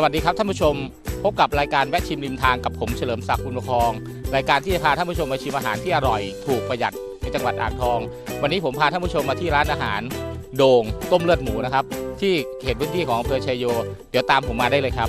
สวัสดีครับท่านผู้ชมพบกับรายการแวะชิมริมทางกับผมเฉลิมศักดิ์คุณประคอง รายการที่จะพาท่านผู้ชมมาชิมอาหารที่อร่อย ถูกประหยัดในจังหวัดอ่างทอง วันนี้ผมพาท่านผู้ชมมาที่ร้านอาหาร โด่งต้มเลือดหมูนะครับ ที่เขตพื้นที่ของอำเภอชัยโย เดี๋ยวตามผมมาได้เลยครับ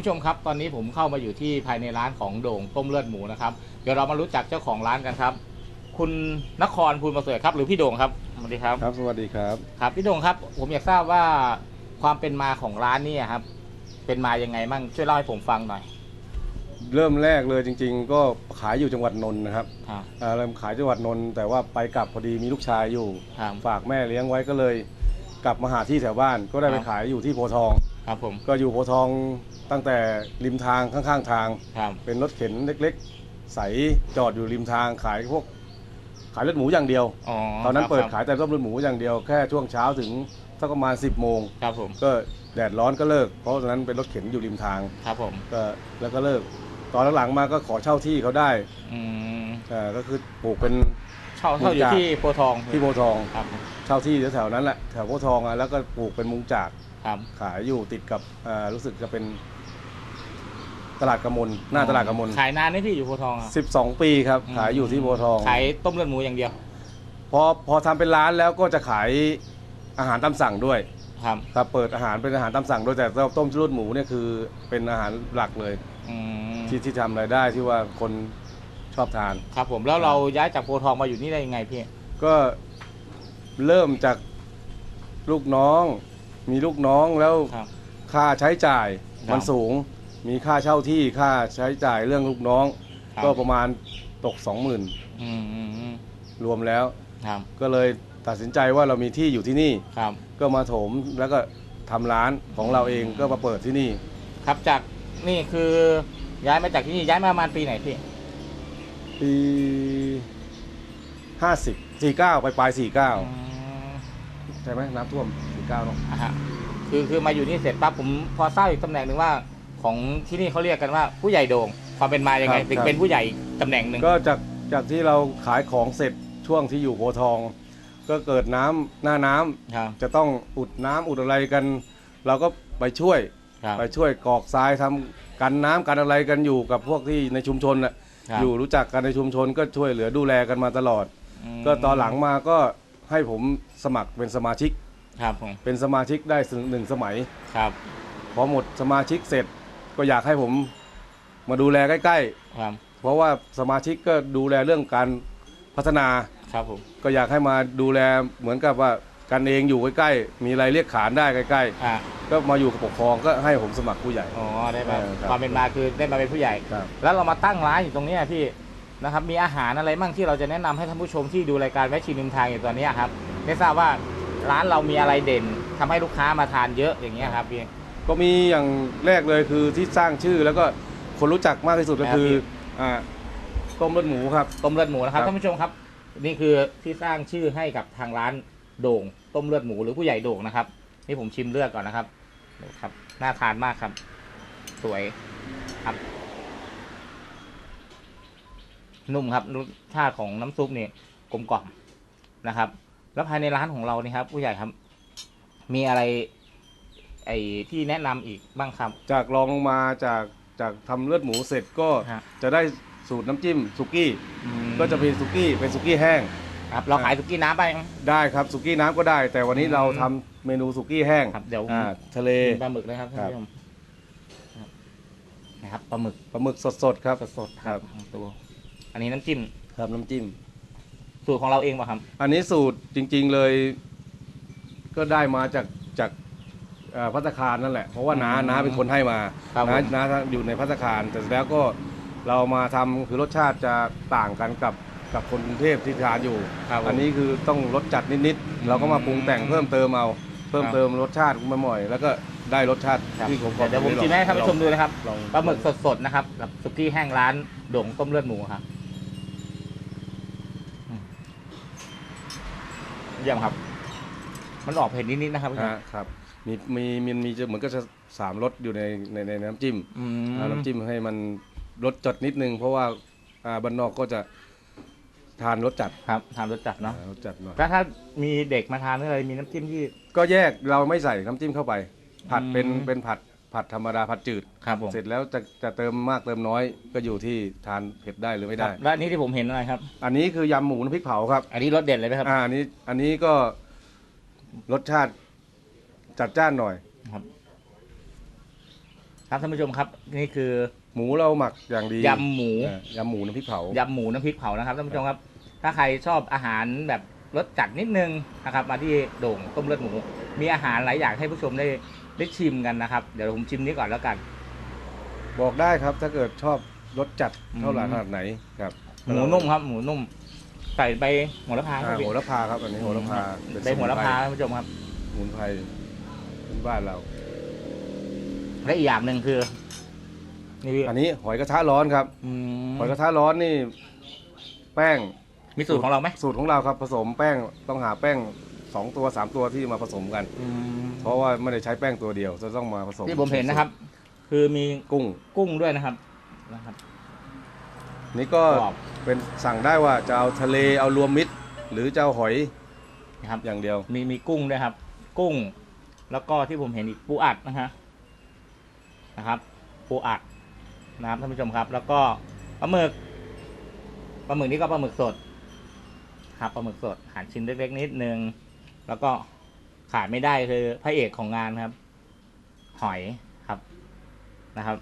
ผู้ชมครับ ตอนนี้ผมเข้ามาอยู่ที่ภายในร้านของโด่งต้มเลือดหมูนะครับ เดี๋ยวเรามารู้จักเจ้าของร้านกันครับ คุณนครภูลประเสริฐครับ หรือพี่โด่งครับสวัสดีครับ ครับ สวัสดีครับ ครับพี่โด่งครับ ผมอยากทราบว่าความเป็นมาของร้านนี่ครับ เป็นมายังไงมั่งช่วยเล่าให้ผมฟังหน่อย เริ่มแรกเลยจริง ๆ ก็ขายอยู่จังหวัดนนท์นะครับครับอ่าเริ่มขายจังหวัดนนท์แต่ว่าไปกลับพอดีมีลูกชายอยู่ ครับ ฝากแม่เลี้ยงไว้ก็เลย กลับมาหาที่แถวบ้านก็ได้ไปครับ ขายอยู่ที่โพธิ์ทอง ครับผมก็อยู่โพธิ์ทองตั้งแต่ริมทางข้างๆทาง ครับเป็นรถเข็นเล็กๆ ใสจอดอยู่ริมทางขายพวก ขายเลือดหมูอย่างเดียว อ๋อตอนนั้นเปิดครับขายแต่ต้มเลือดหมูอย่างเดียวแค่ช่วงเช้าถึงสักประมาณ 10 โมง ครับผมก็แดดร้อนก็เลิก เพราะตอนนั้นเป็นรถเข็นอยู่ริมทางครับผมก็แล้วก็เลิก ตอนหลังๆมาก็ขอเช่าที่เขาได้อืมเอ่อก็คือปลูกเป็นเช่าเช่าอยู่ที่โพธิ์ทองที่โพธิ์ทอง ครับ เช่าที่แถวๆนั้นแหละแถวโพธิ์ทองอะแล้วก็ปลูกเป็นมุงจาก ครับ ขายอยู่ติดกับเอ่อรู้สึกจะเป็น ตลาดกระมลหน้าตลาดกระมลขายนานไหมพี่อยู่โพธิ์ทองอะ12 ปีครับขายอยู่ที่โพธิ์ทอง ขายต้มเลือดหมูอย่างเดียวพอพอทำเป็นร้านแล้วก็จะขายอาหารตามสั่งด้วย ครับครับเปิดอาหารเป็นอาหารตามสั่งด้วยแต่ต้มชุดหมูเนี่ยคือเป็นอาหารหลักเลยอืมที่ที่ทำรายได้ที่ว่าคนชอบทาน ครับผมแล้วเราย้ายจากโพธิ์ทองมาอยู่นี่ได้ยังไงพี่ก็เริ่มจากลูกน้อง มีลูกน้องแล้วครับ ค่าใช้จ่ายครับมันสูง มีค่าเช่าที่ค่าใช้จ่ายเรื่องลูกน้อง ครับ ก็ประมาณตก 20,000 อืมอืมอืมรวมแล้ว ครับก็เลยตัดสินใจว่าเรามีที่อยู่ที่นี่ ครับ ก็มาโถมแล้วก็ทำร้านของเราเองก็มาเปิดที่นี่ ครับจากนี่คือย้ายมาจากที่นี่ย้ายมาประมาณปีไหนพี่ปีห้าสิบสี่เก้าไปปลายสี่เก้าอืมใช่ไหมน้ำท่วมสี่เก้าเนาะอะฮะคือคือมาอยู่นี่เสร็จปั๊บผมพอทราบอีกตำแหน่งหนึ่งว่า ของที่นี่เขาเรียกกันว่าผู้ใหญ่โด่งความเป็นมายังไงถึงเป็นผู้ใหญ่ตำแหน่งหนึ่งก็จากจากที่เราขายของเสร็จช่วงที่อยู่โพธิ์ทอง ก็เกิดน้ำหน้าน้ำครับจะต้องอุดน้ำอุดอะไรกัน เราก็ไปช่วย ครับ ไปช่วยกรอกทรายทำกันน้ำกันอะไรกันอยู่กับพวกที่ในชุมชนน่ะครับ อยู่รู้จักกันในชุมชนก็ช่วยเหลือดูแลกันมาตลอด มก็ตอนหลังมาก็ให้ผมสมัครเป็นสมาชิก ครับผมเป็นสมาชิกได้หนึ่งสมัย ครับพอหมดสมาชิกเสร็จก็อยากให้ผมมาดูแลใกล้ครับๆ เพราะว่าสมาชิกก็ดูแลเรื่องการพัฒนา ครับผมก็อยากให้มาดูแลเหมือนกับว่ากันเองอยู่ใกล้ๆ มีอะไรเรียกขานได้ใกล้อ่าๆ ก็มาอยู่กับปกครองก็ให้ผมสมัครผู้ใหญ่ อ๋อได้มาเออครับ ความเป็นมาคือได้มาเป็นผู้ใหญ่ ครับ แล้วเรามาตั้งร้านอยู่ตรงเนี้ยพี่นะครับมีอาหารอะไรบ้างที่เราจะแนะนำให้ท่านผู้ชมที่ดูรายการแวะชิมริมทางอยู่ตอนเนี้ยครับได้ทราบว่า ร้านเรามีอะไรเด่นทำให้ลูกค้ามาทานเยอะอย่างเงี้ยครับพี่ ก็มีอย่างแรกเลยคือที่สร้างชื่อแล้วก็คนรู้จักมากที่สุดก็คือครับอ่าต้มเลือดหมูครับ ต้มเลือดหมูนะครับครับ ท่านผู้ชมครับ นี่คือที่สร้างชื่อให้กับทางร้านโด่ง ต้มเลือดหมูหรือผู้ใหญ่โด่งนะครับ นี่ผมชิมเลือดก่อนนะครับดูครับน่าทานมากครับ สวยครับ นุ่มครับรสชาติของน้ำซุปนี่กลมกล่อมนะครับ แล้วภายในร้านของเรานี่ครับ ผู้ใหญ่ครับ มีอะไร ไอ้ที่แนะนำอีกบ้างครับ จากลองลงมาจากจากทำเลือดหมูเสร็จก็ฮะ จะได้สูตรน้ำจิ้มสุกี้อืมก็จะเป็นสุกี้เป็นสุกี้แห้งครับ เราขายสุกี้น้ำไปได้ครับสุกี้น้ำก็ได้ แต่วันนี้อืม เราทำเมนูสุกี้แห้งครับ เดี๋ยวอ่าทะเลปลาหมึกนะครับท่านครับผู้ชมครับนะครับปลาหมึกปลาหมึกสดๆครับ สดๆครับ ตัว อันนี้น้ำจิ้มครับน้ำจิ้ม สูตรของเราเองป่ะครับ อันนี้สูตรจริง ๆเลย ก็ได้มาจากจากเอ่อพัตตาคารนั่นแหละเพราะว่าน้าอืมน้าเป็นคนให้มาครับน้าผม น้าอยู่ในพัตตาคาร แต่แล้วก็เรามาทำคือรสชาติจะต่างกันกับกับคนกรุงเทพที่ทานอยู่ ครับผม อันนี้คือต้องรสจัดนิดๆเราก็มาปรุงแต่งเพิ่มเติมเอา เพิ่มครับเติมรสชาติมาหน่อย แล้วก็ได้รสชาติครับที่ผมบอกเดี๋ยวผมชิมให้ท่านผู้ชมดูนะครับลอง ปลาหมึกสดๆนะครับกับสุกี้แห้งร้านโด่งต้มเลือดหมูครับอืม เยี่ยมครับ มันออกเผ็ดนิดๆนะครับฮะครับมีมีมีมีจะเหมือนก็จะสามรสอยู่ในในในน้ำจิ้มอืมเอาน้ำจิ้มให้มันรสจัดนิดนึง เพราะว่าอ่าบ้านนอกก็จะทานรสจัดครับทานรสจัดเนาะอ่ารสจัดหน่อยแล้วถ้ามีเด็กมาทานอะไรมีน้ำจิ้มที่ ก็แยกเราไม่ใส่น้ำจิ้มเข้าไป ผัดเป็นอืม เป็นผัด ผัดธรรมดาผัดจืด ครับผมเสร็จแล้วจะจะเติมมากเติมน้อยก็อยู่ที่ทานเผ็ดได้หรือไม่ครัได้บแล้วอันนี้ที่ผมเห็นอะไรครับ อันนี้คือยำหมูน้ำพริกเผาครับ อันนี้รสเด็ดเลยไหมครับ อ่าอันนี้อันนี้ก็รสชาติจัดจ้านหน่อย ครับครับท่านผู้ชมครับ นี่คือหมูเราหมักอย่างดียำหมูอ่ายำหมูน้ำพริกเผายำหมูน้ำพริกเผานะครับท่านผู้ชมครับ ถ้าใครชอบอาหารแบบรสจัดนิดนึงนะครับ มาที่โด่งต้มเลือดหมู มีอาหารหลายอย่างให้ผู้ชมได้ ได้ชิมกันนะครับ เดี๋ยวผมชิมนี้ก่อนแล้วกัน บอกได้ครับถ้าเกิดชอบรสจัดเท่าไหร่อืม ขนาดไหนครับหมูนุ่มครับ หมูนุ่มใส่ใบโหระพาอ่าครับพี่โหระพาครับอันนี้โหระพาเป็นใบโหระพาท่านผู้ชมครับสมุนไพรเป็นบ้านเรา และอีกอย่างหนึ่งคือ นี่พี่อันนี้หอยกระทะร้อนครับ อืมหอยกระทะร้อนนี่ แป้งมีสูตรของเราไหมสูตรของเราครับ ผสมแป้งต้องหาแป้ง สองตัวสามตัวที่มาผสมกัน อืมเพราะว่าไม่ได้ใช้แป้งตัวเดียว จะต้องมาผสมที่ผมเห็นนะครับ คือมีกุ้ง กุ้งด้วยนะครับนะครับ นี่ก็กรอบ เป็นสั่งได้ว่าจะเอาทะเลเอารวมมิตร หรือจะเอาหอยนะครับ อย่างเดียว มีมีกุ้งด้วยครับ กุ้ง แล้วก็ที่ผมเห็นอีกปูอัดนะฮะนะครับปูอัดนะครับท่านผู้ชมครับ แล้วก็ปลาหมึกปลาหมึกนี่ก็ปลาหมึกสดครับปลาหมึกสดหั่นชิ้นเล็กๆนิดนึง แล้วก็ขาดไม่ได้คือพระเอกของงานครับ หอยครับนะครับ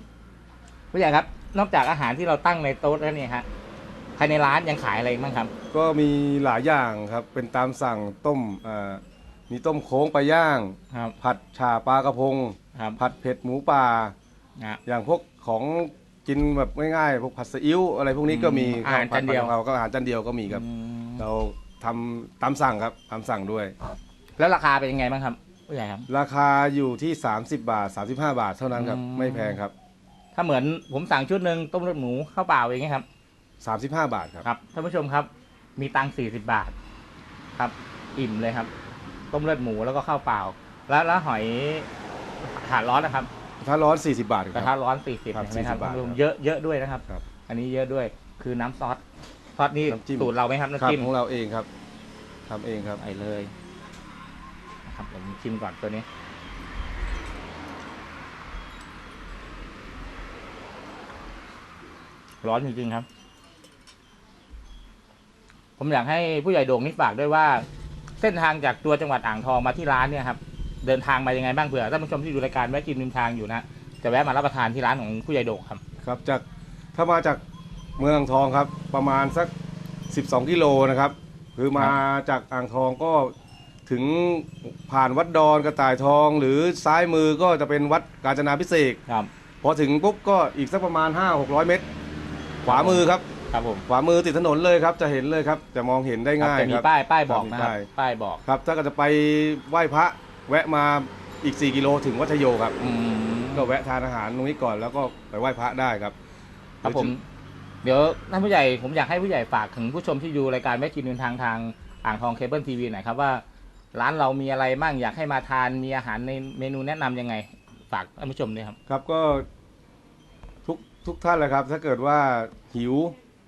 ผู้ใหญ่ครับ นอกจากอาหารที่เราตั้งในโต๊ะแล้วเนี่ยฮะภายในร้านยังขายอะไรอีกบ้างครับ ก็มีหลายอย่างครับ เป็นตามสั่งต้มอ่ามีต้มโค้งปลาย่าง ครับผัดฉ่าปลากระพง ครับผัดเผ็ดหมูป่า นะ อย่างพวกของกินแบบง่ายๆ พวกผัดซีอิ๊วอะไรพวกนี้ก็มีอาหารจานเดียวผัผักะเพราก็อาหารจานเดียวก็มีครับ อืม เรา ทำตามสั่งครับตามสั่งด้วย แล้วราคาเป็นยังไงบ้างครับผู้ใหญ่ครับ ราคาอยู่ที่ 30 บาท 35 บาทเท่านั้นครับ อืม ไม่แพงครับ ถ้าเหมือนผมสั่งชุดหนึ่งต้มเลือดหมูข้าวเปล่าอย่างเงี้ยครับ 35 บาทครับ ครับท่านผู้ชมครับ มีตังค์สี่สิบาท ครับ อิ่มเลยครับ ต้มเลือดหมูแล้วก็ข้าวเปล่า แล้วแล้วหอยถาดร้อนนะครับถ้าร้อน 40 บาทคกระรัทะบร้อนสี่สิบครับใช่ไหมครับ40บาทท่านผู้ชมครับเยอะเยอะด้วยนะครับ ครับ อันนี้เยอะด้วยคือน้ำซอส ซอสนี่น้ำจิ้ม สูตรเราไหมครับครับน้ำจิ้มของเราเองครับทำเองครับใส่เลยนะครับผมชิมก่อนตัวนี้ ร้อนจริงๆครับ ผมอยากให้ผู้ใหญ่โด่งนี่ฝากด้วยว่า เส้นทางจากตัวจังหวัดอ่างทองมาที่ร้านเนี่ยครับ เดินทางมายังไงบ้างเผื่อท่านผู้ชมที่ดูรายการแวะกินริมทางอยู่นะจะแวะมารับประทานที่ร้านของผู้ใหญ่โด่งครับ ครับจากถ้ามาจาก เมืองอ่างทองครับประมาณสัก 12 กิโลนะครับ คือมาจากอ่างทองก็ถึงผ่านวัดดอนกระต่ายทองหรือซ้ายมือก็จะเป็นวัดกาญจนาพิเศษกครับ พอถึงปุ๊บก็อีกสักประมาณ 5-600 เมตร ขวามือครับ ครับผมขวามือติดถนนเลยครับ จะเห็นเลยครับ จะมองเห็นได้ง่ายจะมีครับ ป้ายป้ายบอกครับมีนะครับป้าย ป้ายบอกครับ ถ้าก็จะไปไหว้พระแวะมาอีก 4 กิโลถึงวัดชโยครับ อืมก็แวะทานอาหารตรงนี้ก่อนแล้วก็ไปไหว้พระได้ครับครับผม เดี๋ยวท่านผู้ใหญ่ผมอยากให้ผู้ใหญ่ฝากถึงผู้ชมที่ดูรายการแม่กินเดินทางทางอ่างทองเคเบิลทีวีหน่อยครับว่า ร้านเรามีอะไรบ้างอยากให้มาทานมีอาหารในเมนูแนะนำยังไง ฝากท่านผู้ชมด้วยครับ ครับก็ทุกทุกท่านเลยครับ ถ้าเกิดว่าหิว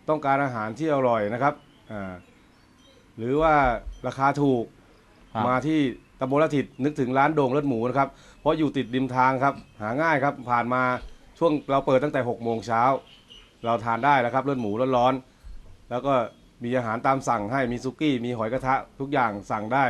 ต้องการอาหารที่อร่อยนะครับอ่าหรือว่าราคาถูกครับ มาที่ตำบลละทิดนึกถึงร้านโด่งเลือดหมูนะครับ เพราะอยู่ติดริมทางครับ หาง่ายครับผ่านมาช่วงเราเปิดตั้งแต่6กโมงเช้า เราทานได้แล้วครับเลือดหมูร้อนๆแล้วก็มีอาหารตามสั่งให้มีซุกี้มีหอยกระทะทุกอย่างสั่งได้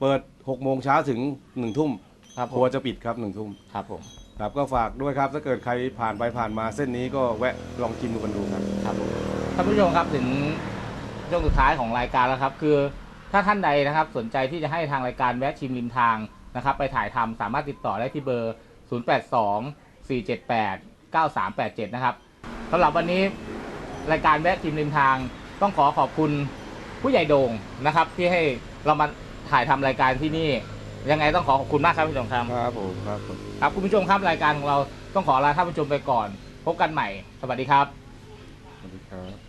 เปิด6กโมงเช้าถึง1นึ่ทุ่มครับคผรัวมจะปิดครับหนึ่งทุ่มครับผมครับก็ฝากด้วยครับถ้าเกิดใครผ่านไปผ่านมาเส้นนี้ก็แวะลองกินดูกันดูครับ ครับผมท่านผู้ชมครับถึงช่วงสุดท้ายของรายการแล้วครับ คือถ้าท่านใดนะครับ สนใจที่จะให้ทางรายการแวะชิมริมทางนะครับ ไปถ่ายทำสามารถติดต่อได้ที่เบอร์ 082 478 9387 นะครับ สำหรับวันนี้รายการแวะชิมริมทาง ต้องขอขอบคุณผู้ใหญ่โด่งนะครับ ที่ให้เรามาถ่ายทำรายการที่นี่ ยังไงต้องขอขอบคุณมากครับผู้ชมครับครับผมครับผมครับคุณผู้ชมครับรายการของเราต้องขอลาท่านผู้ชมไปก่อน พบกันใหม่ สวัสดีครับ สวัสดีครับ